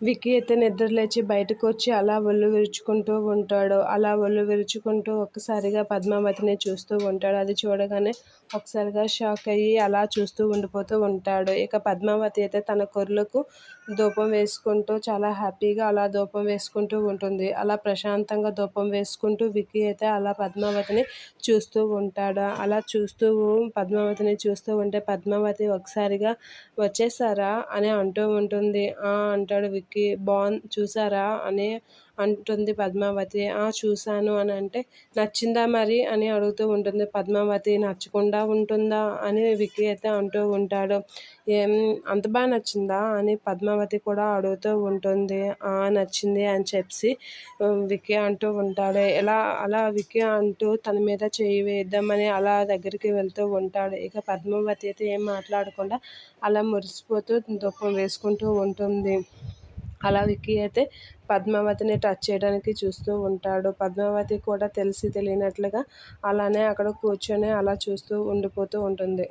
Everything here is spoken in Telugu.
విక్కీ అయితే నిద్ర లేచి బయటకు వచ్చి అలా ఒళ్ళు విరుచుకుంటూ ఉంటాడు. అలా ఒళ్ళు విరుచుకుంటూ ఒక్కసారిగా పద్మావతిని చూస్తూ ఉంటాడు. అది చూడగానే ఒకసారిగా షాక్ అయ్యి అలా చూస్తూ ఉండిపోతూ ఉంటాడు. ఇక పద్మావతి అయితే తన కొర్లకు ధూపం వేసుకుంటూ చాలా హ్యాపీగా అలా ధూపం వేసుకుంటూ ఉంటుంది. అలా ప్రశాంతంగా ధూపం వేసుకుంటూ విక్కీ అయితే అలా పద్మావతిని చూస్తూ ఉంటాడు. అలా చూస్తూ పద్మావతిని చూస్తూ ఉంటే పద్మావతి ఒకసారిగా వచ్చేసారా? అని అంటూ ఉంటుంది. అంటాడు విక్కీ. విక్కీ బాగుంది చూసారా? అని అంటుంది పద్మావతి. ఆ చూశాను అని అంటే నచ్చిందా మరి? అని అడుగుతూ ఉంటుంది పద్మావతి. నచ్చకుండా ఉంటుందా? అని విక్కీ అయితే అంటూ ఉంటాడు. ఏం అంత బాగా నచ్చిందా? అని పద్మావతి కూడా అడుగుతూ ఉంటుంది. ఆ నచ్చింది అని చెప్పి విక్కీ అంటూ ఉంటాడు. ఎలా అలా విక్కీ అంటూ తన మీద చేయి వేద్దామని అలా దగ్గరికి వెళ్తూ ఉంటాడు. ఇక పద్మావతి అయితే ఏం మాట్లాడకుండా అలా మురిసిపోతూ దుఃఖం వేసుకుంటూ ఉంటుంది. అలా విక్కీ అయితే పద్మావతిని టచ్ చేయడానికి చూస్తూ ఉంటాడు. పద్మావతి కూడా తెలిసి తెలియనట్లుగా అలానే అక్కడ కూర్చొని అలా చూస్తూ ఉండిపోతూ ఉంటుంది.